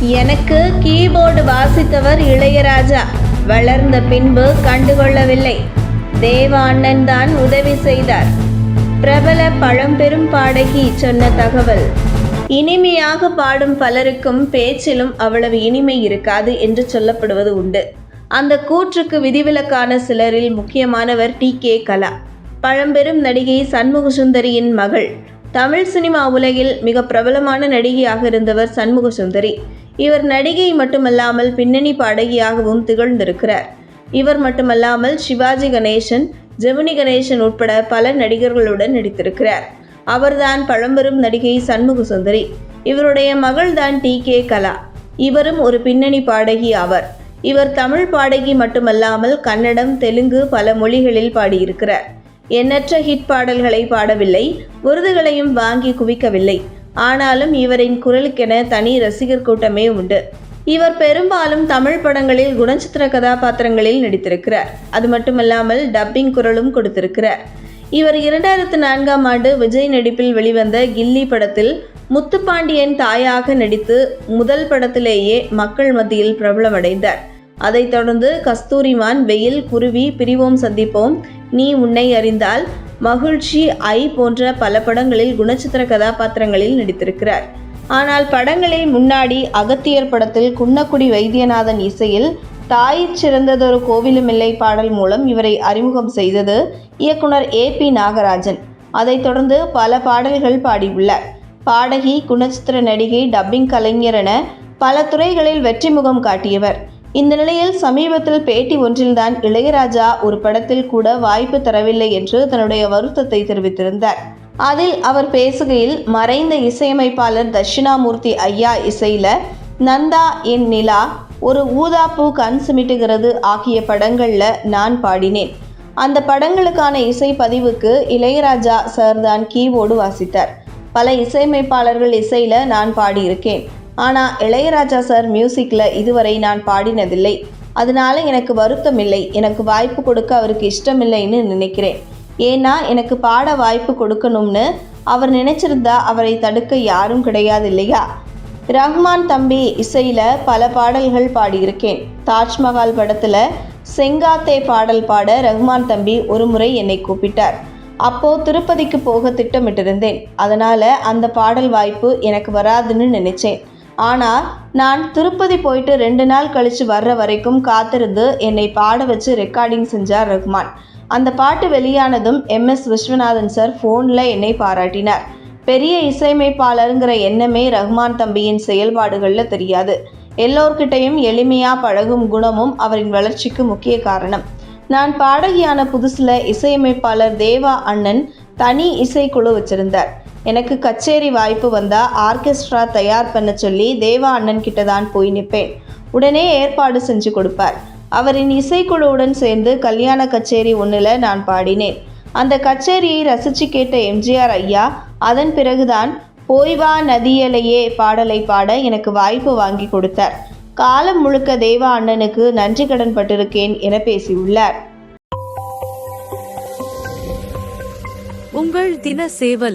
எனக்கு கீபோர்டு வாசித்தவர் இளையராஜா. வளர்ந்த பின்பு கண்டுகொள்ளவில்லை. தேவாண்ணன் தான் உதவி செய்தார். பிரபல பழம்பெரும் பாடகி சொன்ன தகவல். இனிமையாக பாடும் பலருக்கும் பேச்சிலும் அவ்வளவு இனிமை இருக்காது என்று சொல்லப்படுவது உண்டு. அந்த கூற்றுக்கு விதிவிலக்கான சிலரில் முக்கியமானவர் டி கே கலா. பழம்பெரும் நடிகை சண்முக சுந்தரியின் மகள். தமிழ் சினிமா உலகில் மிக பிரபலமான நடிகையாக இருந்தவர் சண்முக சுந்தரி. இவர் நடிகை மட்டுமல்லாமல் பின்னணி பாடகியாகவும் திகழ்ந்திருக்கிறார். இவர் மட்டுமல்லாமல் சிவாஜி கணேசன் ஜெமினி கணேசன் உட்பட பல நடிகர்களுடன் நடித்திருக்கிறார். அவர்தான் பழம்பெரும் நடிகை சண்முக சுந்தரி. இவருடைய மகள்தான் டி. கே. கலா. இவரும் ஒரு பின்னணி பாடகி ஆவர். இவர் தமிழ் பாடகி மட்டுமல்லாமல் கன்னடம் தெலுங்கு பல மொழிகளில் பாடியிருக்கிறார். எண்ணற்ற ஹிட் பாடல்களை பாடவில்லை விருதுகளையும் வாங்கி குவிக்கவில்லை. ஆனாலும் இவரின் குரலுக்கென தனி ரசிகர் கூட்டமே உண்டு. இவர் பெரும்பாலும் தமிழ் படங்களில் குணச்சித்திர கதாபாத்திரங்களில் நடித்திருக்கிறார். அது மட்டுமல்லாமல் டப்பிங் குரலும் கொடுத்திருக்கிறார். இவர் இரண்டாயிரத்து நான்காம் ஆண்டு விஜய் நடிப்பில் வெளிவந்த கில்லி படத்தில் முத்துப்பாண்டியன் தாயாக நடித்து முதல் படத்திலேயே மக்கள் மத்தியில் பிரபலமடைந்தார். அதைத் தொடர்ந்து கஸ்தூரிமான் வெயில் குருவி பிரிவோம் சந்திப்போம் நீ உன்னை அறிந்தால் மகிழ்ச்சி ஐ போன்ற பல படங்களில் குணச்சித்திர கதாபாத்திரங்களில் நடித்திருக்கிறார். ஆனால் படங்களில் முன்னாடி அகத்தியர் படத்தில் குன்னக்குடி வைத்தியநாதன் இசையில் தாய் சிறந்ததொரு கோவிலுமில்லை பாடல் மூலம் இவரை அறிமுகம் செய்தது இயக்குனர் ஏ பி நாகராஜன். அதைத் தொடர்ந்து பல பாடல்கள் பாடியுள்ளார். பாடகி குணச்சித்திர நடிகை டப்பிங் கலைஞர் என பல துறைகளில் வெற்றி முகம் காட்டியவர். இந்த நிலையில் சமீபத்தில் பேட்டி ஒன்றில்தான் இளையராஜா ஒரு படத்தில் கூட வாய்ப்பு தரவில்லை என்று தன்னுடைய வருத்தத்தை தெரிவித்திருந்தார். அதில் அவர் பேசுகையில் மறைந்த இசையமைப்பாளர் தட்சிணாமூர்த்தி ஐயா இசையில நந்தா என் நிலா ஒரு ஊதாப்பூ கண் சிமிட்டுகிறது ஆகிய படங்கள்ல நான் பாடினேன். அந்த படங்களுக்கான இசை பதிவுக்கு இளையராஜா சார் தான் கீபோர்டு வாசித்தார். பல இசையமைப்பாளர்கள் இசையில் நான் பாடியிருக்கேன். ஆனால் இளையராஜா சார் மியூசிக்கில் இதுவரை நான் பாடினதில்லை. அதனால எனக்கு வருத்தம் இல்லை எனக்கு வாய்ப்பு கொடுக்க அவருக்கு இஷ்டமில்லைன்னு நினைக்கிறேன். ஏன்னா எனக்கு பாட வாய்ப்பு கொடுக்கணும்னு அவர் நினைச்சிருந்தா அவரை தடுக்க யாரும் கிடையாது இல்லையா ரஹ்மான் தம்பி இசையில் பல பாடல்கள் பாடியிருக்கேன். தாஜ்மஹால் படத்தில் செங்காத்தே பாடல் பாட ரஹ்மான் தம்பி ஒரு முறை என்னை கூப்பிட்டார். அப்போ திருப்பதிக்கு போக திட்டமிட்டிருந்தேன். அதனால் அந்த பாடல் வாய்ப்பு எனக்கு வராதுன்னு நினைச்சேன். ஆனால் நான் திருப்பதி போயிட்டு ரெண்டு நாள் கழித்து வர்ற வரைக்கும் காத்திருந்து என்னை பாட வச்சு ரெக்கார்டிங் செஞ்சார் ரஹ்மான் அந்த பாட்டு வெளியானதும் எம்எஸ் விஸ்வநாதன் சார் ஃபோனில் என்னை பாராட்டினார். பெரிய இசையமைப்பாளருங்கிற எண்ணமே ரஹ்மான் தம்பியின் செயல்பாடுகளில் தெரியாது. எல்லோர்கிட்டையும் எளிமையாக பழகும் குணமும் அவரின் வளர்ச்சிக்கு முக்கிய காரணம். நான் பாடகியான புதுசில் இசையமைப்பாளர் தேவா அண்ணன் தனி இசைக்குழு வச்சிருந்தார். எனக்கு கச்சேரி வாய்ப்பு வந்தால் ஆர்கெஸ்ட்ரா தயார் பண்ண சொல்லி தேவா அண்ணன் கிட்ட தான் போய் நிற்பேன் உடனே ஏற்பாடு செஞ்சு கொடுப்பார். அவரின் இசைக்குழுவுடன் சேர்ந்து கல்யாண கச்சேரி ஒன்றில் நான் பாடினேன். அந்த கச்சேரியை ரசித்து கேட்ட எம்ஜிஆர் ஐயா அதன் பிறகுதான் போய் வா நதியலையே பாடலை பாட எனக்கு வாய்ப்பு வாங்கி கொடுத்தார். காலம் முழுக்க தேவா அண்ணனுக்கு நன்றி கடன் பட்டிருக்கேன் என பேசியுள்ளார். உங்கள் தின சேவல்